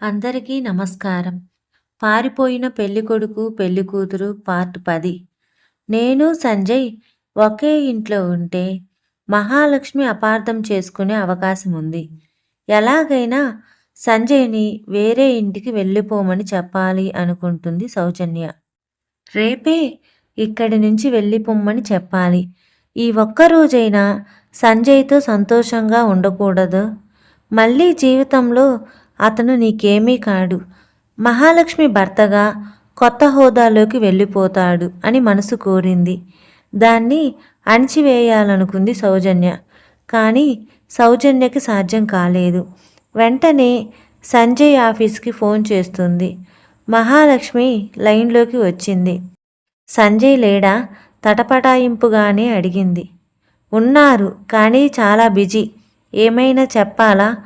అందరికీ నమస్కారం. పారిపోయిన పెళ్ళికొడుకు పెళ్ళికూతురు పార్ట్ పది. నేను సంజయ్ ఒకే ఇంట్లో ఉంటే మహాలక్ష్మి అపార్థం చేసుకునే అవకాశం ఉంది. ఎలాగైనా సంజయ్ని వేరే ఇంటికి వెళ్ళిపోమని చెప్పాలి అనుకుంటుంది సౌజన్య. రేపే ఇక్కడి నుంచి వెళ్ళిపోమ్మని చెప్పాలి. ఈ ఒక్కరోజైనా సంజయ్తో సంతోషంగా ఉండకూడదు. మళ్ళీ జీవితంలో అతను నీకేమీ కాడు. మహాలక్ష్మి భర్తగా కొత్త హోదాలోకి వెళ్ళిపోతాడు అని మనసు కోరింది. దాన్ని అణిచివేయాలనుకుంది సౌజన్య. కానీ సౌజన్యకి సాధ్యం కాలేదు. వెంటనే సంజయ్ ఆఫీస్కి ఫోన్ చేస్తుంది. మహాలక్ష్మి లైన్లోకి వచ్చింది. సంజయ్ లేడా? తటపటాయింపుగానే అడిగింది. ఉన్నారు కానీ చాలా బిజీ. ఏమైనా చెప్పాలా?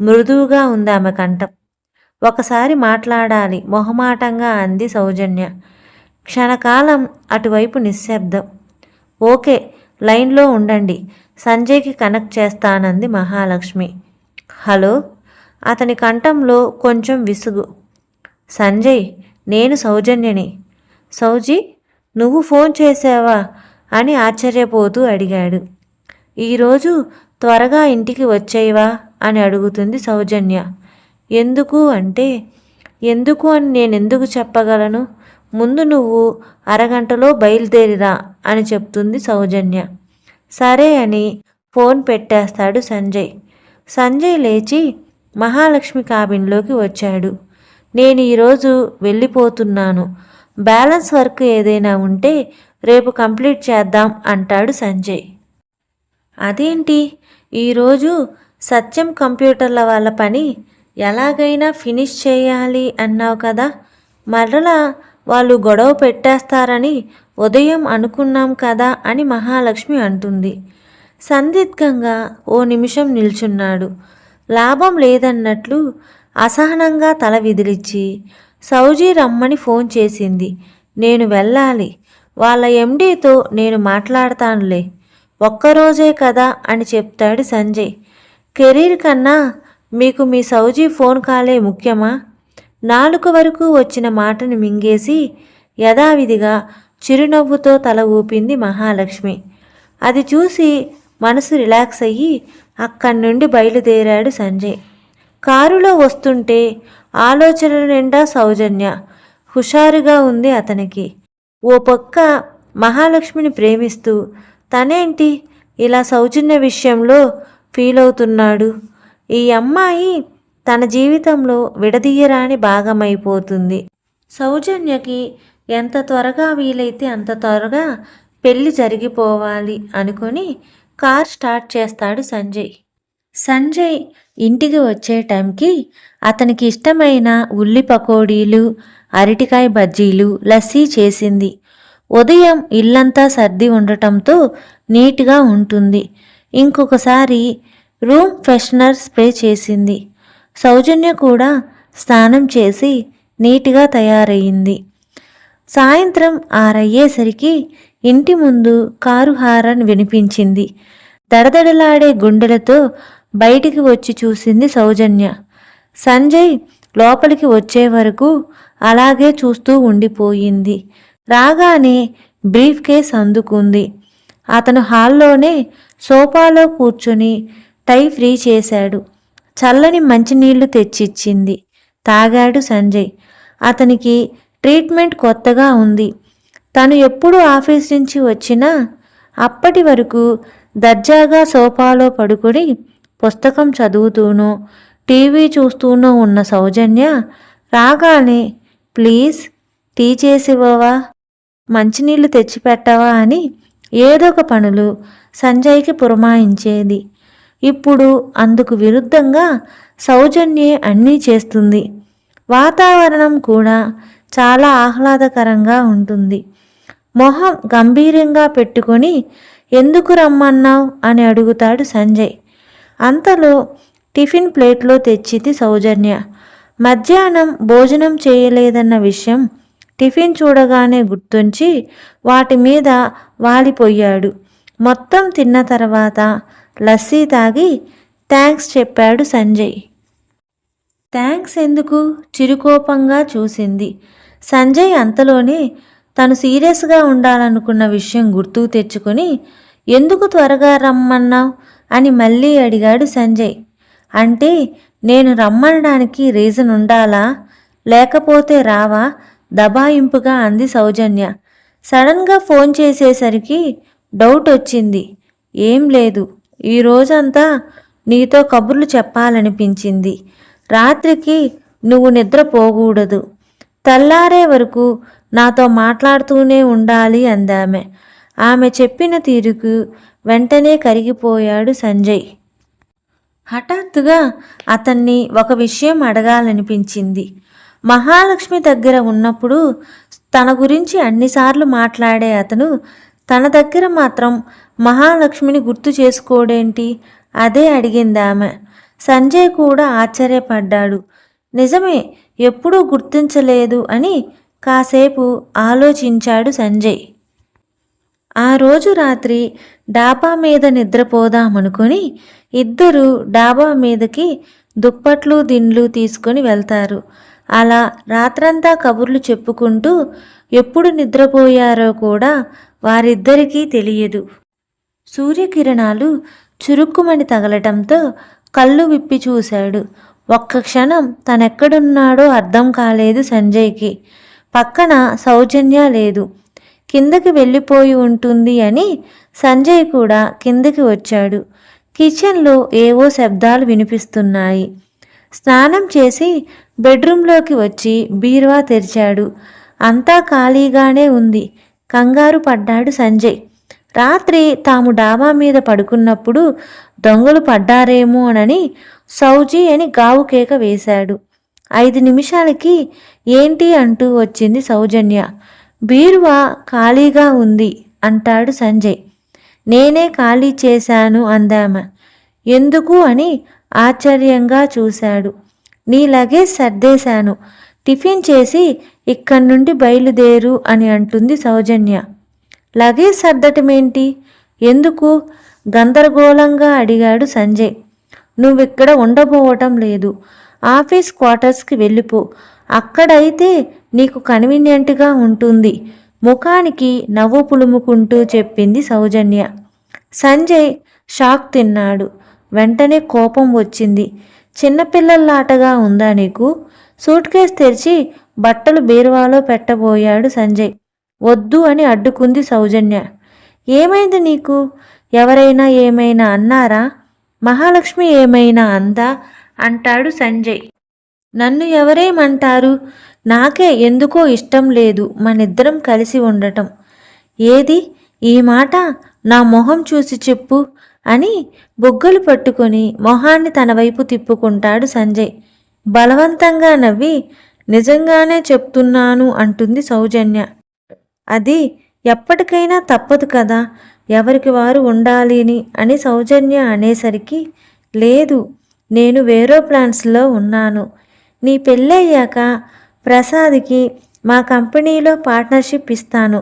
మృదువుగా ఉంది ఆమె కంఠం. ఒకసారి మాట్లాడాలి మొహమాటంగా అంది సౌజన్య. క్షణకాలం అటువైపు నిశ్శబ్దం. ఓకే లైన్లో ఉండండి సంజయ్కి కనెక్ట్ చేస్తానంది మహాలక్ష్మి. హలో? అతని కంఠంలో కొంచెం విసుగు. సంజయ్ నేను సౌజన్యని. సౌజీ నువ్వు ఫోన్ చేసావా అని ఆశ్చర్యపోతూ అడిగాడు. ఈరోజు త్వరగా ఇంటికి వచ్చేవా అని అడుగుతుంది సౌజన్య. ఎందుకు అంటే ఎందుకు అని నేను ఎందుకు చెప్పగలను? ముందు నువ్వు అరగంటలో బయలుదేరిరా అని చెప్తుంది సౌజన్య. సరే అని ఫోన్ పెట్టేస్తాడు సంజయ్. సంజయ్ లేచి మహాలక్ష్మి కాబిన్లోకి వచ్చాడు. నేను ఈరోజు వెళ్ళిపోతున్నాను. బ్యాలెన్స్ వర్క్ ఏదైనా ఉంటే రేపు కంప్లీట్ చేద్దాం అంటాడు సంజయ్. అదేంటి? ఈరోజు సత్యం కంప్యూటర్ల వాళ్ళ పని ఎలాగైనా ఫినిష్ చేయాలి అన్నావు కదా. మరలా వాళ్ళు గొడవ పెట్టేస్తారని ఉదయం అనుకున్నాం కదా అని మహాలక్ష్మి అంటుంది. సందిగ్ధంగా ఓ నిమిషం నిల్చున్నాడు. లాభం లేదన్నట్లు అసహనంగా తల విదిలిచ్చి సౌజీ రమ్మని ఫోన్ చేసింది. నేను వెళ్ళాలి. వాళ్ళ ఎండీతో నేను మాట్లాడతానులే. ఒక్కరోజే కదా అని చెప్తాడు సంజయ్. కెరీర్ కన్నా మీకు మీ సౌజీ ఫోన్ కాలే ముఖ్యమా? నాలుగు వరకు వచ్చిన మాటను మింగేసి యథావిధిగా చిరునవ్వుతో తల ఊపింది మహాలక్ష్మి. అది చూసి మనసు రిలాక్స్ అయ్యి అక్కడి నుండి బయలుదేరాడు సంజయ్. కారులో వస్తుంటే ఆలోచనల నిండా సౌజన్య హుషారుగా ఉంది అతనికి. ఓ పక్క మహాలక్ష్మిని ప్రేమిస్తూ తనేంటి ఇలా సౌజన్య విషయంలో ఫీల్ అవుతున్నాడు ఈ అమ్మాయి తన జీవితంలో విడదీయరాని భాగమైపోతుంది. సౌజన్యకి ఎంత త్వరగా వీలైతే అంత త్వరగా పెళ్ళి జరిగిపోవాలి అనుకొని కార్ స్టార్ట్ చేస్తాడు సంజయ్. సంజయ్ ఇంటికి వచ్చే టైంకి అతనికి ఇష్టమైన ఉల్లి పకోడీలు అరటికాయ బజ్జీలు లస్సీ చేసింది. ఉదయం ఇల్లంతా సర్ది ఉండటంతో నీట్గా ఉంటుంది. ఇంకొకసారి రూమ్ ఫ్రెషనర్ స్ప్రే చేసింది. సౌజన్య కూడా స్నానం చేసి నీట్గా తయారయ్యింది సాయంత్రం ఆరయ్యేసరికి ఇంటి ముందు కారు హారన్ వినిపించింది. దడదడలాడే గుండెలతో బయటికి వచ్చి చూసింది సౌజన్య. సంజయ్ లోపలికి వచ్చే వరకు అలాగే చూస్తూ ఉండిపోయింది. రాగానే బ్రీఫ్ కేస్ అందుకుంది. అతను హాల్లోనే సోఫాలో కూర్చుని టై ఫ్రీ చేశాడు. చల్లని మంచినీళ్ళు తెచ్చిచ్చింది. తాగాడు సంజయ్. అతనికి ట్రీట్మెంట్ కొత్తగా ఉంది. తను ఎప్పుడు ఆఫీస్ నుంచి వచ్చినా అప్పటి వరకు దర్జాగా సోఫాలో పడుకొని పుస్తకం చదువుతూనో టీవీ చూస్తూనో ఉన్న సౌజన్య రాగానే ప్లీజ్ టీ చేసివ్వవా? మంచినీళ్ళు తెచ్చిపెట్టవా? అని ఏదో ఒక పనులు సంజయ్కి పురమాయించేది. ఇప్పుడు అందుకు విరుద్ధంగా సౌజన్యే అన్నీ చేస్తుంది. వాతావరణం కూడా చాలా ఆహ్లాదకరంగా ఉంటుంది. మొహం గంభీరంగా పెట్టుకొని ఎందుకు రమ్మన్నావు? అని అడుగుతాడు సంజయ్. అంతలో టిఫిన్ ప్లేట్లో తెచ్చింది సౌజన్య. మధ్యాహ్నం భోజనం చేయలేదన్న విషయం టిఫిన్ చూడగానే గుర్తుంచి వాటి మీద వాలిపోయాడు. మొత్తం తిన్న తర్వాత లస్సీ తాగి థ్యాంక్స్ చెప్పాడు సంజయ్. థ్యాంక్స్ ఎందుకు? చిరుకోపంగా చూసింది. సంజయ్ అంతలోనే తను సీరియస్గా ఉండాలనుకున్న విషయం గుర్తుకు తెచ్చుకొని ఎందుకు త్వరగా రమ్మన్నావు? అని మళ్ళీ అడిగాడు సంజయ్. అంటే నేను రమ్మనడానికి రీజన్ ఉండాలా? లేకపోతే రావా? దబాయింపుగా అంది సౌజన్య. సడన్గా ఫోన్ చేసేసరికి డౌట్ వచ్చింది. ఏం లేదు. ఈ రోజంతా నీతో కబుర్లు చెప్పాలనిపించింది. రాత్రికి నువ్వు నిద్రపోకూడదు తెల్లారే వరకు నాతో మాట్లాడుతూనే ఉండాలి అందామె. ఆమె చెప్పిన తీరుకు వెంటనే కరిగిపోయాడు సంజయ్. హఠాత్తుగా అతన్ని ఒక విషయం అడగాలనిపించింది. మహాలక్ష్మి దగ్గర ఉన్నప్పుడు తన గురించి అన్నిసార్లు మాట్లాడే అతను తన దగ్గర మాత్రం మహాలక్ష్మిని గుర్తు చేసుకోడేంటి? అదే అడిగింది ఆమె. సంజయ్ కూడా ఆశ్చర్యపడ్డాడు. నిజమే ఎప్పుడూ గుర్తించలేదు అని కాసేపు ఆలోచించాడు సంజయ్. ఆ రోజు రాత్రి డాబా మీద నిద్రపోదామనుకొని ఇద్దరు డాబా మీదకి దుప్పట్లు దిండ్లు తీసుకొని వెళ్తారు. అలా రాత్రంతా కబుర్లు చెప్పుకుంటూ ఎప్పుడు నిద్రపోయారో కూడా వారిద్దరికీ తెలియదు. సూర్యకిరణాలు చురుక్కుమని తగలటంతో కళ్ళు విప్పి చూశాడు. ఒక్క క్షణం తనెక్కడున్నాడో అర్థం కాలేదు సంజయ్కి. పక్కన సౌజన్య లేదు. కిందకి వెళ్ళిపోయి ఉంటుంది అని సంజయ్ కూడా కిందకి వచ్చాడు. కిచెన్లో ఏవో శబ్దాలు వినిపిస్తున్నాయి. స్నానం చేసి బెడ్రూంలోకి వచ్చి బీరువా తెరిచాడు. అంతా ఖాళీగానే ఉంది. కంగారు పడ్డాడు సంజయ్. రాత్రి తాము డాబా మీద పడుకున్నప్పుడు దొంగలు పడ్డారేమో అని సౌజీ అని గావు కేక వేశాడు. ఐదు నిమిషాలకి ఏంటి అంటూ వచ్చింది సౌజన్య. బీరువా ఖాళీగా ఉంది అంటాడు సంజయ్. నేనే ఖాళీ చేశాను అందామ. ఎందుకు అని ఆశ్చర్యంగా చూశాడు. నీ లగేజ్ సర్దేశాను. టిఫిన్ చేసి ఇక్కడి నుండి బయలుదేరు అని అంటుంది సౌజన్య. లగేజ్ సర్దటమేంటి? ఎందుకు? గందరగోళంగా అడిగాడు సంజయ్. నువ్విక్కడ ఉండబోవటం లేదు. ఆఫీస్ క్వార్టర్స్కి వెళ్ళిపో. అక్కడైతే నీకు కన్వీనియంట్గా ఉంటుంది. ముఖానికి నవ్వు పులుముకుంటూ చెప్పింది సౌజన్య. సంజయ్ షాక్ తిన్నాడు. వెంటనే కోపం వచ్చింది. చిన్నపిల్లల్లాటగా ఉందా నీకు? సూట్ కేస్ తెరిచి బట్టలు బీరువాలో పెట్టబోయాడు సంజయ్. వద్దు అని అడ్డుకుంది సౌజన్య. ఏమైంది నీకు? ఎవరైనా ఏమైనా అన్నారా? మహాలక్ష్మి ఏమైనా అందా? అంటాడు సంజయ్. నన్ను ఎవరేమంటారు? నాకే ఎందుకో ఇష్టం లేదు మనిద్దరం కలిసి ఉండటం. ఏది? ఈ మాట నా మొహం చూసి చెప్పు. అని బొగ్గలు పట్టుకొని మొహాన్ని తన వైపు తిప్పుకుంటాడు సంజయ్. బలవంతంగా నవ్వి నిజంగానే చెప్తున్నాను అంటుంది సౌజన్య. అది ఎప్పటికైనా తప్పదు కదా ఎవరికి వారు ఉండాలిని అని సౌజన్య అనేసరికి లేదు నేను వేరే ప్లాన్స్లో ఉన్నాను. నీ పెళ్ళయ్యాక ప్రసాద్కి మా కంపెనీలో పార్ట్నర్షిప్ ఇస్తాను.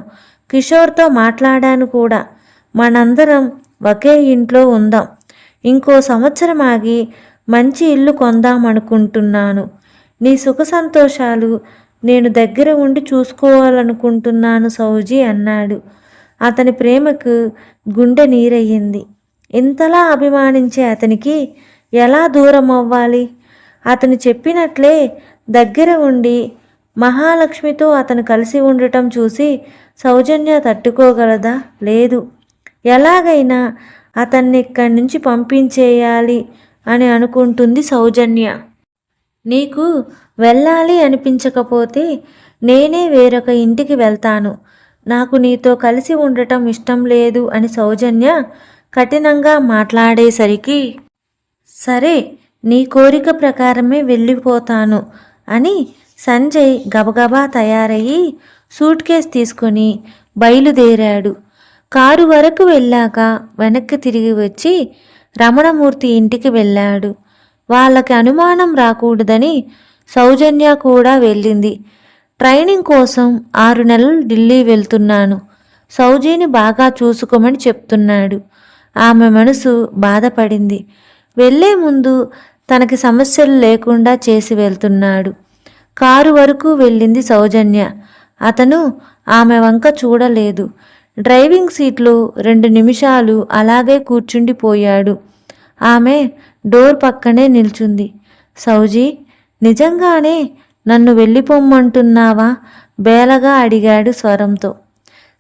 కిషోర్తో మాట్లాడాను కూడా. మనందరం ఒకే ఇంట్లో ఉందాం. ఇంకో సంవత్సరం ఆగి మంచి ఇల్లు కొందాం అనుకుంటున్నాను నీ సుఖ సంతోషాలు నేను దగ్గర ఉండి చూసుకోవాలనుకుంటున్నాను సౌజీ అన్నాడు. అతని ప్రేమకు గుండె నీరయ్యింది. ఇంతలా అభిమానించే అతనికి ఎలా దూరం అవ్వాలి అతను చెప్పినట్లే దగ్గర ఉండి మహాలక్ష్మితో అతను కలిసి ఉండటం చూసి సౌజన్య తట్టుకోగలదా? లేదు. ఎలాగైనా అతన్ని ఇక్కడి నుంచి పంపించేయాలి అని అనుకుంటుంది సౌజన్య. నీకు వెళ్ళాలి అనిపించకపోతే నేనే వేరొక ఇంటికి వెళ్తాను. నాకు నీతో కలిసి ఉండటం ఇష్టం లేదు అని సౌజన్య కఠినంగా మాట్లాడేసరికి సరే నీ కోరిక ప్రకారమే వెళ్ళిపోతాను అని సంజయ్ గబగబా తయారయ్యి సూట్ కేస్ తీసుకొని బయలుదేరాడు. కారు వరకు వెళ్ళాక వెనక్కి తిరిగి వచ్చి రమణమూర్తి ఇంటికి వెళ్ళాడు. వాళ్ళకి అనుమానం రాకూడదని సౌజన్య కూడా వెళ్ళింది. ట్రైనింగ్ కోసం ఆరు నెలలు ఢిల్లీ వెళ్తున్నాను. సౌజీని బాగా చూసుకోమని చెప్తున్నాడు. ఆమె మనసు బాధపడింది. వెళ్ళే ముందు తనకి సమస్యలు లేకుండా చేసి వెళ్తున్నాడు. కారు వరకు వెళ్ళింది సౌజన్య. అతను ఆమె వంక చూడలేదు. డ్రైవింగ్ సీట్లో రెండు నిమిషాలు అలాగే కూర్చుండిపోయాడు. ఆమె డోర్ పక్కనే నిల్చుంది. సౌజీ నిజంగానే నన్ను వెళ్ళిపోమ్మంటున్నావా? బేలగా అడిగాడు స్వరంతో.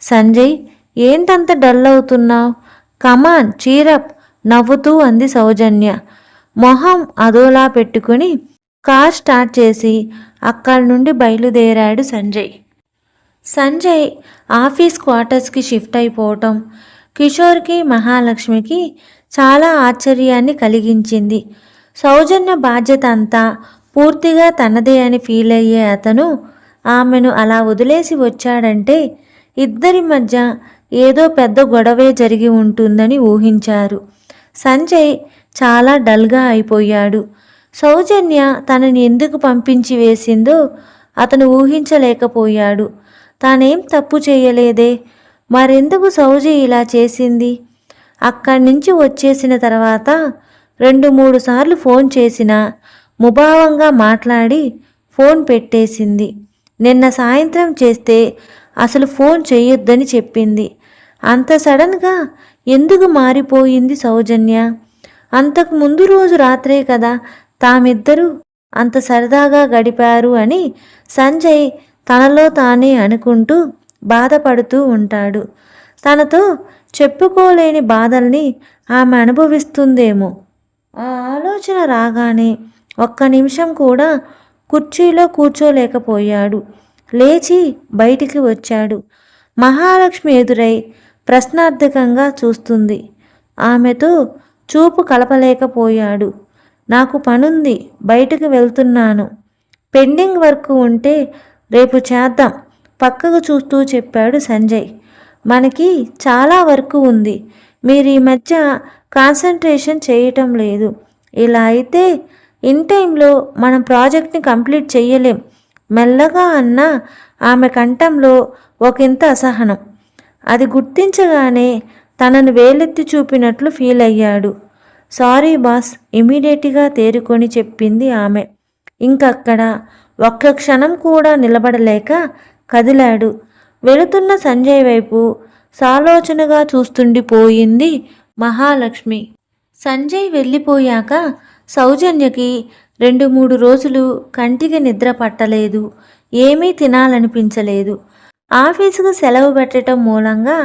సంజయ్ ఏంటంత డల్ అవుతున్నావు? కమాన్ చీరప్ నవ్వుతూ అంది సౌజన్య. మొహం అదోలా పెట్టుకుని కార్ స్టార్ట్ చేసి అక్కడి నుండి బయలుదేరాడు సంజయ్. సంజయ్ ఆఫీస్ క్వార్టర్స్కి షిఫ్ట్ అయిపోవటం కిషోర్కి మహాలక్ష్మికి చాలా ఆశ్చర్యాన్ని కలిగించింది. సౌజన్య బాధ్యత అంతా పూర్తిగా తనదే అని ఫీల్ అయ్యే అతను ఆమెను అలా వదిలేసి వచ్చాడంటే ఇద్దరి మధ్య ఏదో పెద్ద గొడవే జరిగి ఉంటుందని ఊహించారు. సంజయ్ చాలా డల్గా అయిపోయాడు. సౌజన్య తనని ఎందుకు పంపించి వేసిందో అతను ఊహించలేకపోయాడు. తానేం తప్పు చేయలేదే? మరెందుకు సౌజీ ఇలా చేసింది? అక్కడి నుంచి వచ్చేసిన తర్వాత రెండు మూడు సార్లు ఫోన్ చేసినా ముభావంగా మాట్లాడి ఫోన్ పెట్టేసింది. నిన్న సాయంత్రం చేస్తే అసలు ఫోన్ చేయొద్దని చెప్పింది. అంత సడన్గా ఎందుకు మారిపోయింది సౌజన్య? అంతకు ముందు రోజు రాత్రే కదా తామిద్దరూ అంత సరదాగా గడిపారు అని సంజయ్ తనలో తానే అనుకుంటూ బాధపడుతూ ఉంటాడు. తనతో చెప్పుకోలేని బాధల్ని ఆమె అనుభవిస్తుందేమో. ఆ ఆలోచన రాగానే ఒక్క నిమిషం కూడా కుర్చీలో కూర్చోలేకపోయాడు. లేచి బయటికి వచ్చాడు. మహాలక్ష్మి ఎదురై ప్రశ్నార్థకంగా చూస్తుంది. ఆమెతో చూపు కలపలేకపోయాడు. నాకు పనుంది బయటకు వెళ్తున్నాను. పెండింగ్ వర్క్ ఉంటే రేపు చేద్దాం. పక్కకు చూస్తూ చెప్పాడు సంజయ్. మనకి చాలా వర్క్ ఉంది. మీరు ఈ మధ్య కాన్సన్ట్రేషన్ చేయటం లేదు. ఇలా అయితే ఇన్ టైంలో మనం ప్రాజెక్ట్ని కంప్లీట్ చెయ్యలేం. మెల్లగా అన్న ఆమె కంఠంలో ఒకంత అసహనం. అది గుర్తించగానే తనను వేలెత్తి చూపినట్లు ఫీల్ అయ్యాడు. సారీ బాస్ ఇమీడియట్గా తేరుకొని చెప్పింది ఆమె. ఇంకక్కడ ఒక్క క్షణం కూడా నిలబడలేక కదిలాడు. వెళుతున్న సంజయ్ వైపు సాలోచనగా చూస్తుండిపోయింది మహాలక్ష్మి. సంజయ్ వెళ్ళిపోయాక సౌజన్యకి రెండు మూడు రోజులు కంటికి నిద్ర పట్టలేదు. ఏమీ తినాలనిపించలేదు. ఆఫీసుకు సెలవు పెట్టడం మూలంగా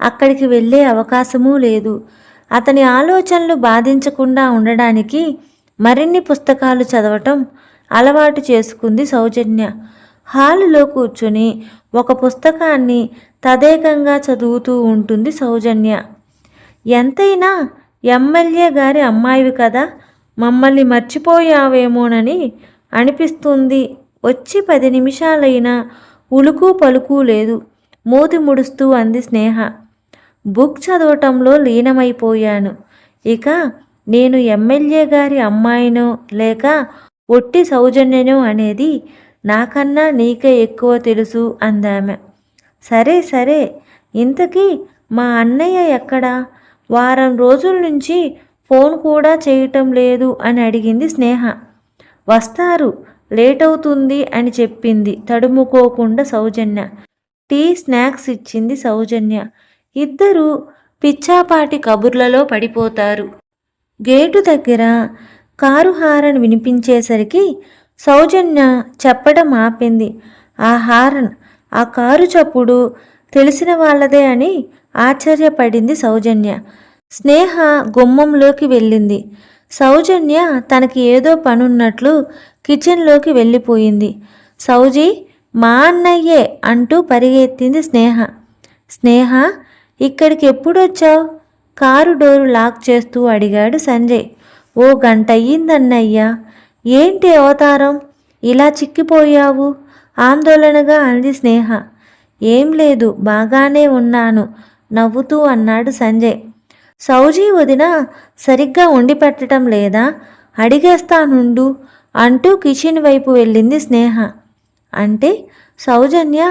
అక్కడికి వెళ్ళే అవకాశమూ లేదు. అతని ఆలోచనలు బాధించకుండా ఉండడానికి మరిన్ని పుస్తకాలు చదవటం అలవాటు చేసుకుంది సౌజన్య. హాలులో కూర్చుని ఒక పుస్తకాన్ని తదేకంగా చదువుతూ ఉంటుంది సౌజన్య. ఎంతైనా ఎమ్మెల్యే గారి అమ్మాయివి కదా మమ్మల్ని మర్చిపోయావేమోనని అనిపిస్తుంది. వచ్చి పది నిమిషాలైనా ఉలుకు పలుకు లేదు. మూతి ముడుస్తూ అంది స్నేహ. బుక్ చదవటంలో లీనమైపోయాను. ఇక నేను ఎమ్మెల్యే గారి అమ్మాయినో లేక ఒట్టి సౌజన్యను అనేది నాకన్నా నీకే ఎక్కువ తెలుసు అందామె. సరే సరే ఇంతకీ మా అన్నయ్య ఎక్కడా? వారం రోజుల నుంచి ఫోన్ కూడా చేయటం లేదు అని అడిగింది స్నేహ. వస్తారు లేట్ అవుతుంది అని చెప్పింది తడుముకోకుండా సౌజన్య. టీ స్నాక్స్ ఇచ్చింది సౌజన్య. ఇద్దరు పిచ్చాపాటి కబుర్లలో పడిపోతారు. గేటు దగ్గర కారు హారన్ వినిపించేసరికి సౌజన్య చెప్పడం ఆపింది. ఆ హారన్ ఆ కారు చప్పుడు తెలిసిన వాళ్ళదే అని ఆశ్చర్యపడింది సౌజన్య. స్నేహ గుమ్మంలోకి వెళ్ళింది. సౌజన్య తనకి ఏదో పనున్నట్లు కిచెన్లోకి వెళ్ళిపోయింది. సౌజీ మా అన్నయ్యే అంటూ పరిగెత్తింది స్నేహ. స్నేహ ఇక్కడికి ఎప్పుడొచ్చావు? కారు డోరు లాక్ చేస్తూ అడిగాడు సంజయ్. ఓ గంట అయ్యిందన్నయ్యా ఏంటి అవతారం? ఇలా చిక్కిపోయావు? ఆందోళనగా అంది స్నేహ. ఏం లేదు బాగానే ఉన్నాను నవ్వుతూ అన్నాడు సంజయ్. సౌజీ వదిన సరిగ్గా వండి పెట్టడం లేదా? అడిగేస్తానుండు అంటూ కిచెన్ వైపు వెళ్ళింది స్నేహ. అంటే సౌజన్య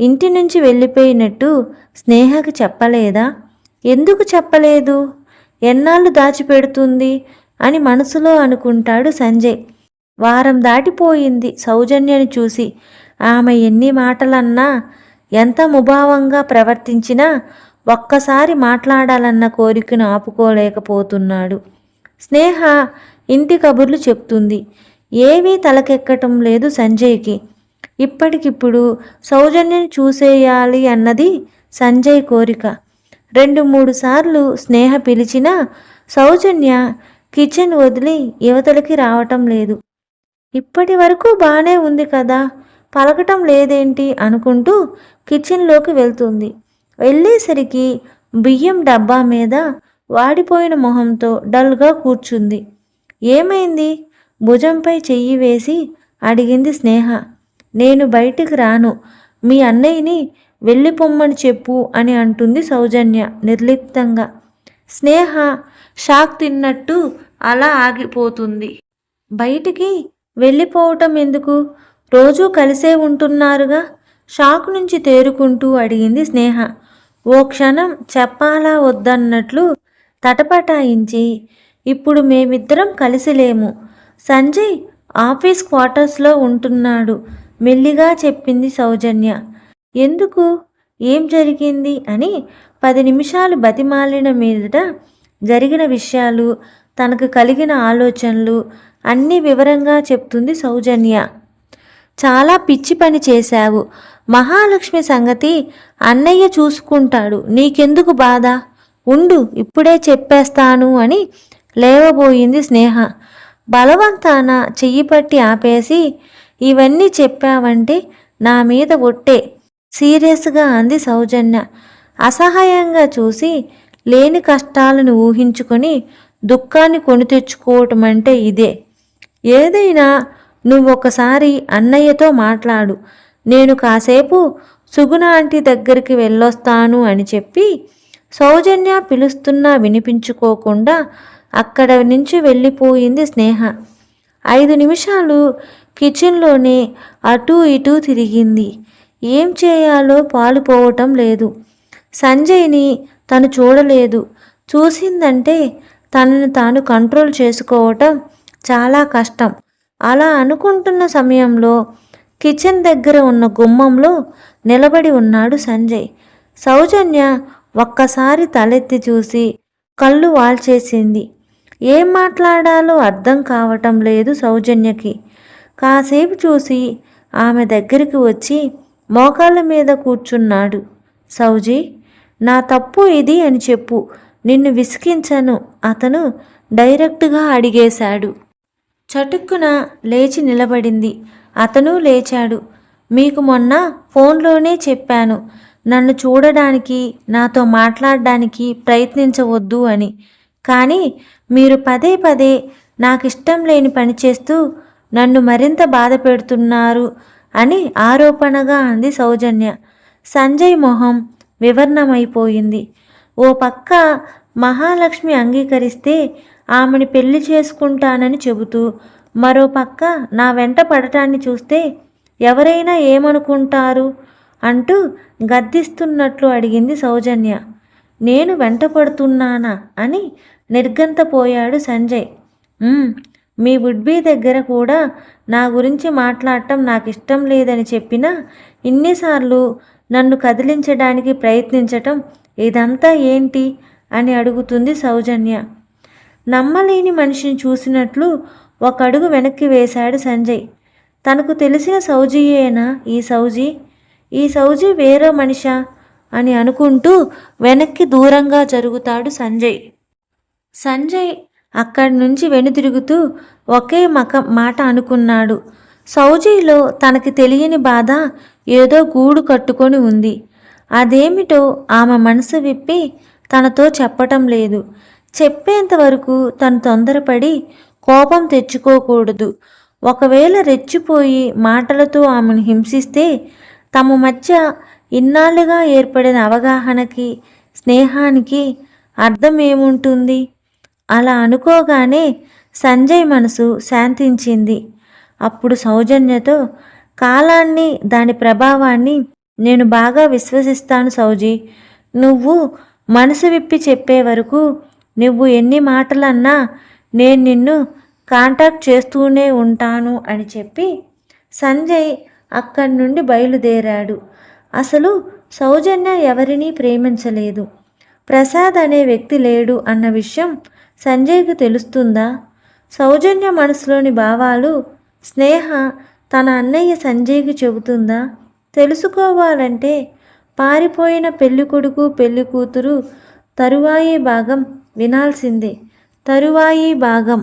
ఇంటి నుంచి వెళ్ళిపోయినట్టు స్నేహకి చెప్పలేదా? ఎందుకు చెప్పలేదు? ఎన్నాళ్ళు దాచిపెడుతుంది? అని మనసులో అనుకుంటాడు సంజయ్. వారం దాటిపోయింది సౌజన్యని చూసి. ఆమె ఎన్ని మాటలన్నా ఎంత ముభావంగా ప్రవర్తించినా ఒక్కసారి మాట్లాడాలన్న కోరికను ఆపుకోలేకపోతున్నాడు. స్నేహ ఇంటి కబుర్లు చెప్తుంది. ఏమీ తలకెక్కటం లేదు సంజయ్కి. ఇప్పటికిప్పుడు సౌజన్యం చూసేయాలి అన్నది సంజయ్ కోరిక. రెండు మూడు సార్లు స్నేహ పిలిచినా సౌజన్య కిచెన్ వదిలి యువతలకి రావటం లేదు. ఇప్పటి వరకు బాగానే ఉంది కదా పలకటం లేదేంటి అనుకుంటూ కిచెన్లోకి వెళ్తుంది. వెళ్ళేసరికి బియ్యం డబ్బా మీద వాడిపోయిన మొహంతో డల్గా కూర్చుంది. ఏమైంది? భుజంపై చెయ్యి వేసి అడిగింది స్నేహ. నేను బయటికి రాను మీ అన్నయ్యని వెళ్ళిపోమ్మని చెప్పు అని అంటుంది సౌజన్య నిర్లిప్తంగా. స్నేహ షాక్ తిన్నట్టు అలా ఆగిపోతుంది. బయటికి వెళ్ళిపోవటం ఎందుకు? రోజూ కలిసే ఉంటున్నారుగా? షాక్ నుంచి తేరుకుంటూ అడిగింది స్నేహ. ఓ క్షణం చెప్పాలా వద్దన్నట్లు తటపటాయించి ఇప్పుడు మేమిద్దరం కలిసి లేము సంజయ్ ఆఫీస్ క్వార్టర్స్లో ఉంటున్నాడు మెల్లిగా చెప్పింది సౌజన్య. ఎందుకు? ఏం జరిగింది? అని పది నిమిషాలు బతిమాలిన మీదట జరిగిన విషయాలు తనకు కలిగిన ఆలోచనలు అన్నీ వివరంగా చెప్తుంది సౌజన్య. చాలా పిచ్చి పని చేశావు. మహాలక్ష్మి సంగతి అన్నయ్య చూసుకుంటాడు. నీకెందుకు బాధ? ఉండు ఇప్పుడే చెప్పేస్తాను అని లేవబోయింది స్నేహ. బలవంతాన చెయ్యి పట్టి ఆపేసి ఇవన్నీ చెప్పావంటే నా మీద ఒట్టే. సీరియస్గా అంది సౌజన్య. అసహాయంగా చూసి లేని కష్టాలను ఊహించుకొని దుఃఖాన్ని కొని తెచ్చుకోవటం అంటే ఇదే. ఏదైనా నువ్వొకసారి అన్నయ్యతో మాట్లాడు. నేను కాసేపు సుగుణ ఆంటీ దగ్గరికి వెళ్ళొస్తాను అని చెప్పి సౌజన్య పిలుస్తున్నా వినిపించుకోకుండా అక్కడ నుంచి వెళ్ళిపోయింది స్నేహ. ఐదు నిమిషాలు కిచెన్లోనే అటూ ఇటూ తిరిగింది. ఏం చేయాలో పాలుపోవటం లేదు. సంజయ్ని తను చూడలేదు. చూసిందంటే తనని తాను కంట్రోల్ చేసుకోవటం చాలా కష్టం. అలా అనుకుంటున్న సమయంలో కిచెన్ దగ్గర ఉన్న గుమ్మంలో నిలబడి ఉన్నాడు సంజయ్. సౌజన్య ఒక్కసారి తలెత్తి చూసి కళ్ళు వాల్చేసింది. ఏం మాట్లాడాలో అర్థం కావటం లేదు సౌజన్యకి. కాసేపు చూసి ఆమె దగ్గరికి వచ్చి మోకాళ్ళ మీద కూర్చున్నాడు. సౌజీ నా తప్పు ఇది అని చెప్పు. నిన్ను విసిగించను. అతను డైరెక్ట్గా అడిగేశాడు. చటుక్కున లేచి నిలబడింది. అతను లేచాడు. మీకు మొన్న ఫోన్లోనే చెప్పాను. నన్ను చూడడానికి నాతో మాట్లాడడానికి ప్రయత్నించవద్దు అని. కానీ మీరు పదే పదే నాకు ఇష్టం లేని పని చేస్తూ నన్ను మరింత బాధ పెడుతున్నారు అని ఆరోపణగా అంది సౌజన్య. సంజయ్ మొహం వివర్ణమైపోయింది. ఓ పక్క మహాలక్ష్మి అంగీకరిస్తే ఆమెని పెళ్ళి చేసుకుంటానని చెబుతూ మరో పక్క నా వెంట పడటాన్ని చూస్తే ఎవరైనా ఏమనుకుంటారు అంటూ గద్దిస్తున్నట్లు అడిగింది సౌజన్య. నేను వెంట పడుతున్నానా అని నిర్గంతపోయాడు సంజయ్. మీ వుడ్బీ దగ్గర కూడా నా గురించి మాట్లాడటం నాకు ఇష్టం లేదని చెప్పినా ఇన్నిసార్లు నన్ను కదిలించడానికి ప్రయత్నించటం ఇదంతా ఏంటి? అని అడుగుతుంది సౌజన్య. నమ్మలేని మనిషిని చూసినట్లు ఒక అడుగు వెనక్కి వేశాడు సంజయ్. తనకు తెలిసిన సౌజీయేనా ఈ సౌజీ? ఈ సౌజీ వేరే మనిషా? అని అనుకుంటూ వెనక్కి దూరంగా జరుగుతాడు సంజయ్. సంజయ్ అక్కడి నుంచి వెనుతిరుగుతూ ఒకే మక మాట అనుకున్నాడు. సౌజీలో తనకి తెలియని బాధ ఏదో గూడు కట్టుకొని ఉంది. అదేమిటో ఆమె మనసు విప్పి తనతో చెప్పటం లేదు. చెప్పేంత వరకు తను తొందరపడి కోపం తెచ్చుకోకూడదు. ఒకవేళ రెచ్చిపోయి మాటలతో ఆమెను హింసిస్తే తమ మధ్య ఇన్నాళ్ళుగా ఏర్పడిన అవగాహనకి స్నేహానికి అర్థం ఏముంటుంది అలా అనుకోగానే సంజయ్ మనసు శాంతించింది. అప్పుడు సౌజన్యతో కాలాన్ని దాని ప్రభావాన్ని నేను బాగా విశ్వసిస్తాను సౌజీ. నువ్వు మనసు విప్పి చెప్పే వరకు నువ్వు ఎన్ని మాటలన్నా నేను నిన్ను కాంటాక్ట్ చేస్తూనే ఉంటాను అని చెప్పి సంజయ్ అక్కడి నుండి బయలుదేరాడు. అసలు సౌజన్య ఎవరినీ ప్రేమించలేదు. ప్రసాద్ అనే వ్యక్తి లేడు అన్న విషయం సంజయ్కు తెలుస్తుందా? సౌజన్య మనసులోని భావాలు స్నేహ తన అన్నయ్య సంజయ్కి చెబుతుందా? తెలుసుకోవాలంటే పారిపోయిన పెళ్ళికొడుకు పెళ్ళి కూతురు తరువాయి భాగం వినాల్సిందే. తరువాయి భాగం.